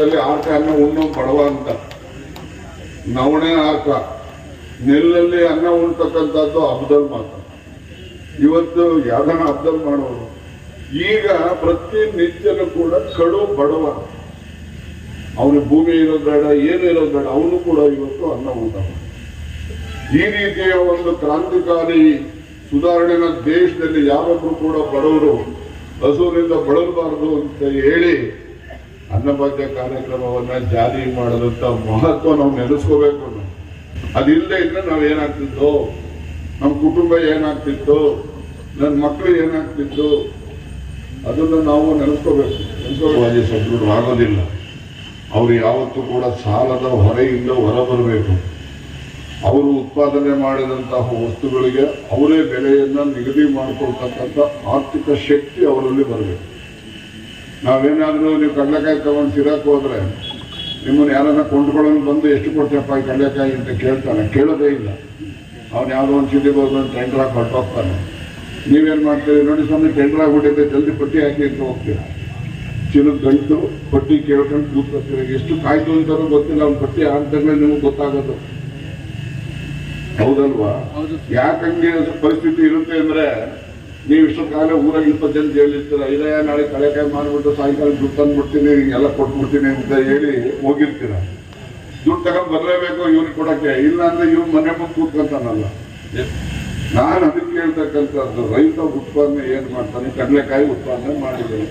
ಅನ್ನ ಉಣ್ಣು ಬಡವ ಅಂತ. ನವಣೆ ಆಟ ನೆಲ್ಲಲ್ಲಿ ಅನ್ನ ಉಣ್ತಕ್ಕಂಥದ್ದು ಹಬ್ಬದಲ್ಲಿ ಮಾತ್ರ ಇವತ್ತು ಯಾವ್ದನ್ನ ಹಬ್ಬದಲ್ಲಿ ಮಾಡೋರು? ಈಗ ಪ್ರತಿ ನಿತ್ಯನೂ ಕೂಡ ಕಡು ಬಡವ. ಅವನಿಗೆ ಭೂಮಿ ಇರೋದು ಬೇಡ, ಏನು ಇರೋದು ಬೇಡ, ಅವನು ಕೂಡ ಇವತ್ತು ಅನ್ನ ಊಟ. ಈ ರೀತಿಯ ಒಂದು ಕ್ರಾಂತಿಕಾರಿ ಸುಧಾರಣೆನ ದೇಶದಲ್ಲಿ ಯಾರೊಬ್ರು ಕೂಡ ಬಡವರು ಹಸುವಿನಿಂದ ಬಳಲಬಾರದು ಅಂತ ಹೇಳಿ ಅನ್ನಭಾಗ್ಯ ಕಾರ್ಯಕ್ರಮವನ್ನ ಜಾರಿ ಮಾಡದಂತ ಮಹತ್ವ ನಾವು ನೆನೆಸ್ಕೋಬೇಕು ನಾವು ಅದಿಲ್ಲದೆ ಇದ್ರೆ ನಾವು ಏನಾಗ್ತಿತ್ತು ನಮ್ಮ ಕುಟುಂಬ ಏನಾಗ್ತಿತ್ತು? ನನ್ನ ಮಕ್ಕಳು ಏನಾಗ್ತಿತ್ತು? ಅದನ್ನ ನಾವು ನೆನೆಸ್ಕೋಬೇಕು. ನೆನೆಸ್ಕೋಬೇಕು ಸದೃಢ ಆಗೋದಿಲ್ಲ. ಅವರು ಯಾವತ್ತೂ ಕೂಡ ಸಾಲದ ಹೊರೆಯಿಂದ ಹೊರಬರಬೇಕು. ಅವರು ಉತ್ಪಾದನೆ ಮಾಡಿದಂತಹ ವಸ್ತುಗಳಿಗೆ ಅವರೇ ಬೆಲೆಯನ್ನ ನಿಗದಿ ಮಾಡಿಕೊಳ್ತಕ್ಕಂಥ ಆರ್ಥಿಕ ಶಕ್ತಿ ಅವರಲ್ಲಿ ಬರಬೇಕು. ನಾವೇನಾದ್ರೂ ನೀವು ಕಡಲೆಕಾಯಿ ತಗೊಂಡು ಸಿರಕ್ ಹೋದರೆ ನಿಮ್ಮನ್ನು ಯಾರನ್ನ ಕೊಂಡ್ಕೊಳ್ಳೋನು ಬಂದು ಎಷ್ಟು ಕೊಡ್ತೀಯಪ್ಪ ಈ ಕಡಲೆಕಾಯಿ ಅಂತ ಕೇಳ್ತಾನೆ ಕೇಳೋದೇ ಇಲ್ಲ. ಅವ್ನು ಯಾವುದೋ ಒಂದು ಸಿಟಿ ಹೋದ್ರೆ ಟೆಂಡ್ರ್ ಹಾಕಿ ಹೊರಟೋಗ್ತಾನೆ ನೀವೇನು ಮಾಡ್ತೀರಿ? ನೋಡಿ ಸ್ವಾಮಿ ಟೆಂಡ್ರ್ ಆಗಿಬಿಟ್ಟಿದೆ. ಜಲ್ದಿ ಪಟ್ಟಿ ಹಾಕಿ ಅಂತ ಹೋಗ್ತೀರಾ? ಚಿನ್ನದ ಗಂಟು ಪಟ್ಟಿ ಕೇಳ್ಕೊಂಡು ಕೂತ್ಕೊತೀರ? ಎಷ್ಟು ಕಾಯ್ತು ಅಂತಾನೂ ಗೊತ್ತಿಲ್ಲ. ಅವ್ನು ಪಟ್ಟಿ ಹಾಕ್ದಾಗಲೇ ನಿಮಗೆ ಗೊತ್ತಾಗೋದು. ಹೌದಲ್ವಾ? ಯಾಕಂಗೆ ಪರಿಸ್ಥಿತಿ ಇರುತ್ತೆ ಅಂದ್ರೆ ನೀವು ಇಷ್ಟು ಕಾಲ ಊರಾಗ ಇಪ್ಪತ್ತು ಜನ ಹೇಳಿರ್ತೀರ ಇದೇ ನಾಳೆ ಕಳೆಕಾಯಿ ಮಾಡ್ಬಿಟ್ಟು ಸಾಯಂಕಾಲ ದುಡ್ಡು ತಂದ್ಬಿಡ್ತೀನಿ, ಎಲ್ಲ ಕೊಟ್ಬಿಡ್ತೀನಿ ಅಂತ ಹೇಳಿ ಹೋಗಿರ್ತೀರ? ದುಡ್ಡು ತಗೊಂಡ್ ಬರಲೇಬೇಕು ಇವ್ರಿಗೆ ಕೊಡಕ್ಕೆ. ಇಲ್ಲ ಅಂದ್ರೆ ಇವ್ರು ಮನೆ ಮುಂದೆ ಕೂತ್ಕೊಂತಾನಲ್ಲ. ನಾನು ಅದಕ್ಕೆ ಹೇಳ್ತಕ್ಕಂಥದ್ದು, ರೈತ ಉತ್ಪಾದನೆ ಏನು ಮಾಡ್ತಾನೆ? ಕಡಲೆಕಾಯಿ ಉತ್ಪಾದನೆ ಮಾಡಿದ್ದೇನೆ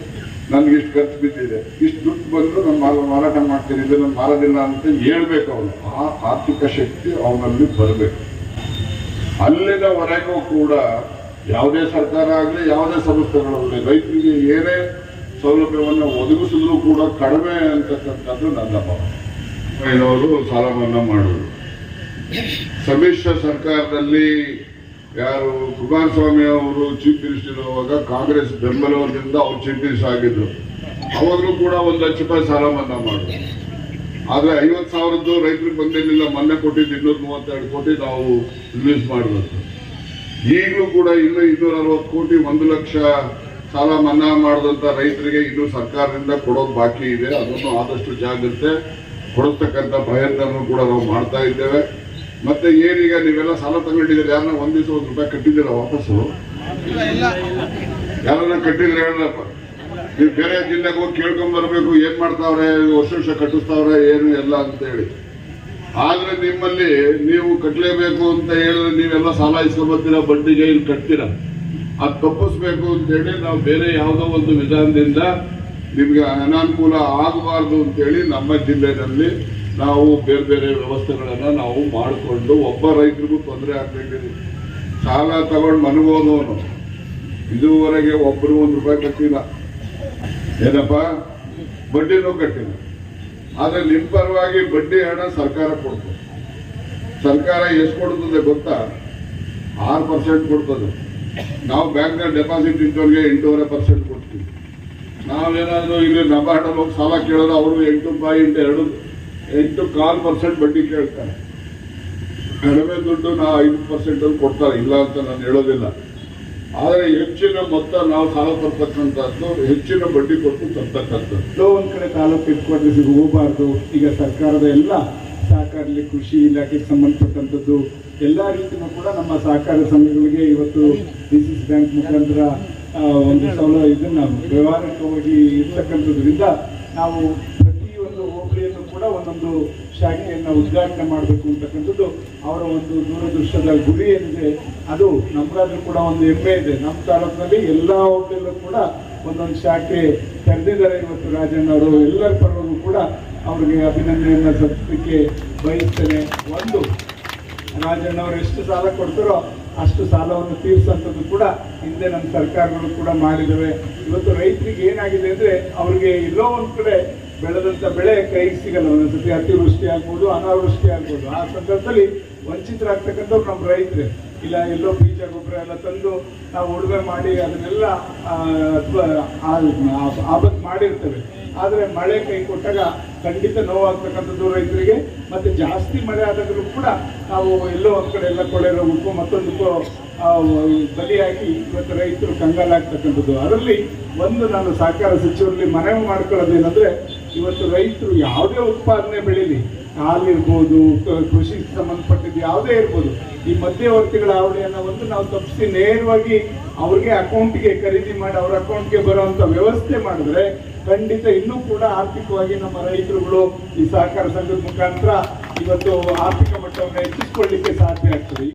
ನನ್ಗೆ ಇಷ್ಟು ಖರ್ಚು ಬಿದ್ದಿದೆ. ಇಷ್ಟು ದುಡ್ಡು ಬಂದು ನಾನು ಮಾರ ಮಾರಾಟ ಮಾಡ್ತೀನಿ. ಇದು ನಾನು ಮಾರೋದಿಲ್ಲ ಅಂತ ಹೇಳ್ಬೇಕು ಅವನು. ಆ ಆರ್ಥಿಕ ಶಕ್ತಿ ಅವನಲ್ಲಿ ಬರಬೇಕು. ಅಲ್ಲಿನವರೆಗೂ ಕೂಡ ಯಾವುದೇ ಸರ್ಕಾರ ಆಗಲಿ, ಯಾವುದೇ ಸಂಸ್ಥೆಗಳಾಗಲಿ ರೈತರಿಗೆ ಏನೇ ಸೌಲಭ್ಯವನ್ನು ಒದಗಿಸಿದ್ರು ಕೂಡ ಕಡಿಮೆ ಅಂತಕ್ಕಂಥದ್ದು ನನ್ನ ಭಾವ ಏನವರು ಸಾಲ ಮನ್ನಾ ಮಾಡುವುದು. ಸಮ್ಮಿಶ್ರ ಸರ್ಕಾರದಲ್ಲಿ ಯಾರು ಕುಮಾರಸ್ವಾಮಿ ಅವರು ಚೀಫ್ ಮಿನಿಸ್ಟರ್ ಇರುವಾಗ ಕಾಂಗ್ರೆಸ್ ಬೆಂಬಲದಿಂದ ಅವ್ರು ಚೀಫ್ ಮಿನಿಸ್ಟರ್ ಆಗಿದ್ರು. ಅವಾಗಲೂ ಕೂಡ ಒಂದು ಲಕ್ಷ ರೂಪಾಯಿ ಸಾಲ ಮನ್ನಾ ಮಾಡಿದ್ರು ಆದರೆ ಐವತ್ತು ಸಾವಿರದ್ದು ರೈತರಿಗೆ ಬಂದಿರಲಿಲ್ಲ, ಮೊನ್ನೆ ಕೊಟ್ಟಿದ್ದು ಇನ್ನೂರ ಮೂವತ್ತೆರಡು ಕೋಟಿ ನಾವು ರಿಲೀಸ್ ಮಾಡಬೇಕು ಈಗಲೂ ಕೂಡ ಇನ್ನು ಇನ್ನೂರ ಅರವತ್ತು ಕೋಟಿ, ಒಂದು ಲಕ್ಷ ಸಾಲ ಮನ್ನಾ ಮಾಡಿದಂಥ ರೈತರಿಗೆ ಇನ್ನು ಸರ್ಕಾರದಿಂದ ಕೊಡೋದು ಬಾಕಿ ಇದೆ. ಅದನ್ನು ಆದಷ್ಟು ಜಾಗ್ರತೆ ಕೊಡತಕ್ಕಂತ ಪ್ರಯತ್ನವನ್ನು ಕೂಡ ನಾವು ಮಾಡ್ತಾ ಇದ್ದೇವೆ. ಮತ್ತೆ ಏನೀಗ ನೀವೆಲ್ಲ ಸಾಲ ತಗೊಂಡಿದ್ದೀರಿ, ಯಾರನ್ನ ಒಂದು ದಿವಸ ಒಂದು ರೂಪಾಯಿ ಕಟ್ಟಿದ್ದೀರಾ ವಾಪಸ್ಸು? ಯಾರನ್ನ ಕಟ್ಟಿದ್ರೆ ಹೇಳಪ್ಪ. ನೀವು ಬೇರೆ ಜಿಲ್ಲೆಗೆ ಹೋಗಿ ಕೇಳ್ಕೊಂಡ್ ಬರ್ಬೇಕು, ಏನ್ ಮಾಡ್ತಾವ್ರೆ, ವರ್ಷ ವರ್ಷ ಕಟ್ಟಿಸ್ತಾವ್ರೆ, ಏನು ಎಲ್ಲ ಅಂತ ಹೇಳಿ ಆದ್ರೆ ನಿಮ್ಮಲ್ಲಿ ನೀವು ಕಟ್ಟಲೇಬೇಕು ಅಂತ ಹೇಳಿದ್ರೆ ನೀವೆಲ್ಲ ಸಾಲ ಇಸ್ಕೊಂಬರ್ತೀರಾ ಬಡ್ಡಿಗೆ ಇಲ್ಲಿ ಕಟ್ತೀರಾ. ಅದು ತಪ್ಪಿಸ್ಬೇಕು ಅಂತ ಹೇಳಿ ನಾವು ಬೇರೆ ಯಾವುದೋ ಒಂದು ವಿಧಾನದಿಂದ ನಿಮಗೆ ಅನಾನುಕೂಲ ಆಗಬಾರ್ದು ಅಂತೇಳಿ ನಮ್ಮ ಜಿಲ್ಲೆಯಲ್ಲಿ ನಾವು ಬೇರೆ ಬೇರೆ ವ್ಯವಸ್ಥೆಗಳನ್ನು ನಾವು ಮಾಡಿಕೊಂಡು ಒಬ್ಬ ರೈತರಿಗೂ ತೊಂದರೆ ಆಗ್ಬೇಕಿದೆ. ಸಾಲ ತಗೊಂಡು ಮನಗೋದವನು ಇದುವರೆಗೆ ಒಬ್ಬರು ಒಂದು ರೂಪಾಯಿ ಕಟ್ಟಿಲ್ಲ. ಏನಪ್ಪ? ಬಡ್ಡಿನೂ ಕಟ್ಟಿಲ್ಲ. ಆದ್ರೆ ನಿಮ್ ಪರವಾಗಿ ಬಡ್ಡಿ ಹಣ ಸರ್ಕಾರ ಕೊಡ್ತದೆ. ಸರ್ಕಾರ ಎಷ್ಟು ಕೊಡ್ತದೆ ಗೊತ್ತಾ? ಆರು ಪರ್ಸೆಂಟ್ ಕೊಡ್ತದೆ. ನಾವು ಬ್ಯಾಂಕ್ನ ಡೆಪಾಸಿಟ್ ಇದ್ದವ್ರಿಗೆ ಎಂಟೂವರೆ ಪರ್ಸೆಂಟ್ ಕೊಡ್ತೀವಿ. ನಾವೇನಾದರೂ ಇಲ್ಲಿ ನಬಾರ್ಡಲ್ಲಿ ಹೋಗಿ ಸಾಲ ಕೇಳಿದ್ರೆ ಅವರು ಎಂಟು ಪಾಯಿಂಟ್ ಎರಡು, ಎಂಟು ಕಾಲು ಪರ್ಸೆಂಟ್ ಬಡ್ಡಿ ಕೇಳ್ತಾರೆ. ಕಡಿಮೆ ದುಡ್ಡು ನಾವು ಐದು ಪರ್ಸೆಂಟ್ ಅಲ್ಲಿ ಕೊಡ್ತಾರೆ. ಇಲ್ಲ ಅಂತ ನಾನು ಹೇಳೋದಿಲ್ಲ. ಆದರೆ ಹೆಚ್ಚಿನ ಮೊತ್ತ ನಾವು ಸಾಲ ಕೊಡ್ತಕ್ಕಂಥದ್ದು ಹೆಚ್ಚಿನ ಬಡ್ಡಿ ಕೊಟ್ಟು ತರ್ತಕ್ಕಂಥದ್ದು. ಒಂದ್ ಕಡೆ ತಾಲೂಕು ಸಿಗ ಹೋಗಬಾರ್ದು ಈಗ ಸರ್ಕಾರದ ಎಲ್ಲ ಸಹಕಾರಲ್ಲಿ ಕೃಷಿ ಇಲಾಖೆಗೆ ಸಂಬಂಧಪಟ್ಟಂಥದ್ದು, ಎಲ್ಲ ರೀತಿಯೂ ಕೂಡ ನಮ್ಮ ಸಹಕಾರ ಸಂಘಗಳಿಗೆ ಇವತ್ತು ಡಿ ಸಿ ಬ್ಯಾಂಕ್ ಮುಖಾಂತರ ಒಂದು ಸೌಲಭ್ಯ ಇದನ್ನ ವ್ಯವಹಾರಕ್ಕೆ ಹೋಗಿ ಇರ್ತಕ್ಕಂಥದ್ರಿಂದ ನಾವು ಪ್ರತಿಯೊಂದು ಹೋಬಳಿಯನ್ನು ಕೂಡ ಒಂದೊಂದು ಶಾಖೆಯನ್ನು ಉದ್ಘಾಟನೆ ಮಾಡಬೇಕು ಅಂತಕ್ಕಂಥದ್ದು ಅವರ ಒಂದು ದೂರದೃಷ್ಟದ ಗುರಿ ಏನಿದೆ, ಅದು ನಮಗಾದ್ರೂ ಕೂಡ ಒಂದು ಹೆಮ್ಮೆ ಇದೆ. ನಮ್ಮ ತಾಲೂಕಿನಲ್ಲಿ ಎಲ್ಲ ಹೋಬಳಿಯಲ್ಲೂ ಕೂಡ ಒಂದೊಂದು ಶಾಖೆ ತೆರೆದಿದ್ದಾರೆ. ಇವತ್ತು ರಾಜಣ್ಣ ಅವರು ಎಲ್ಲರ ಪರವಾಗೂ ಕೂಡ ಅವರಿಗೆ ಅಭಿನಂದನೆಯನ್ನು ಸಲ್ಲಿಸಲಿಕ್ಕೆ ಬಯಸ್ತೇನೆ. ಒಂದು, ರಾಜಣ್ಣ ಅವರು ಎಷ್ಟು ಸಾಲ ಕೊಡ್ತಾರೋ ಅಷ್ಟು ಸಾಲವನ್ನು ತೀರಿಸುವಂಥದ್ದು ಕೂಡ ಹಿಂದೆ ನಮ್ಮ ಸರ್ಕಾರಗಳು ಕೂಡ ಮಾಡಿದ್ದಾವೆ ಇವತ್ತು ರೈತರಿಗೆ ಏನಾಗಿದೆ ಅಂದರೆ ಅವ್ರಿಗೆ ಎಲ್ಲೋ ಒಂದು ಕಡೆ ಬೆಳೆದಂತ ಬೆಳೆ ಕೈಗೆ ಸಿಗಲ್ಲ. ಒಂದೊಂದ್ಸತಿ ಅತಿವೃಷ್ಟಿ ಆಗ್ಬೋದು, ಅನಾವೃಷ್ಟಿ ಆಗ್ಬೋದು. ಆ ಸಂದರ್ಭದಲ್ಲಿ ವಂಚಿತರಾಗ್ತಕ್ಕಂಥವ್ರು ನಮ್ಮ ರೈತರೇ. ಇಲ್ಲ, ಎಲ್ಲೋ ಬೀಜ, ಗೊಬ್ಬರ ಎಲ್ಲ ತಂದು ನಾವು ಉಳುಮೆ ಮಾಡಿ ಅದನ್ನೆಲ್ಲ ಆಪತ್ತು ಮಾಡಿರ್ತೇವೆ. ಆದರೆ ಮಳೆ ಕೈ ಕೊಟ್ಟಾಗ ಖಂಡಿತ ನೋವಾಗ್ತಕ್ಕಂಥದ್ದು ರೈತರಿಗೆ, ಮತ್ತು ಜಾಸ್ತಿ ಮಳೆ ಆದಾಗಲೂ ಕೂಡ ನಾವು ಎಲ್ಲೋ ಒಂದು ಕಡೆ ಎಲ್ಲ ಕೊಳೆ ರೋಗಕ್ಕೂ ಮತ್ತೊಂದಕ್ಕೂ ಬಲಿಯಾಗಿ ಇವತ್ತು ರೈತರು ಕಂಗಾಲಾಗ್ತಕ್ಕಂಥದ್ದು. ಅದರಲ್ಲಿ ಒಂದು ನಾನು ಸಹಕಾರ ಸಚಿವರಲ್ಲಿ ಮನವಿ ಮಾಡ್ಕೊಳ್ಳೋದೇನಂದ್ರೆ ಇವತ್ತು ರೈತರು ಯಾವುದೇ ಉತ್ಪಾದನೆ ಬೆಳೀಲಿ ಹಾಲಿರ್ಬೋದು ಕೃಷಿಗೆ ಸಂಬಂಧಪಟ್ಟಿದ್ದು ಯಾವುದೇ ಇರ್ಬೋದು, ಈ ಮಧ್ಯವರ್ತಿಗಳ ಹಾವಳಿಯನ್ನು ಒಂದು ನಾವು ತಪ್ಪಿಸಿ ನೇರವಾಗಿ ಅವ್ರಿಗೆ ಅಕೌಂಟ್ಗೆ ಖರೀದಿ ಮಾಡಿ ಅವ್ರ ಅಕೌಂಟ್ಗೆ ಬರುವಂತ ವ್ಯವಸ್ಥೆ ಮಾಡಿದ್ರೆ ಖಂಡಿತ ಇನ್ನೂ ಕೂಡ ಆರ್ಥಿಕವಾಗಿ ನಮ್ಮ ರೈತರುಗಳು ಈ ಸಹಕಾರ ಸಂಘದ ಮುಖಾಂತರ ಇವತ್ತು ಆರ್ಥಿಕ ಮಟ್ಟವನ್ನು ಹೆಚ್ಚಿಸಿಕೊಳ್ಳಿಕ್ಕೆ ಸಾಧ್ಯ ಆಗ್ತದೆ.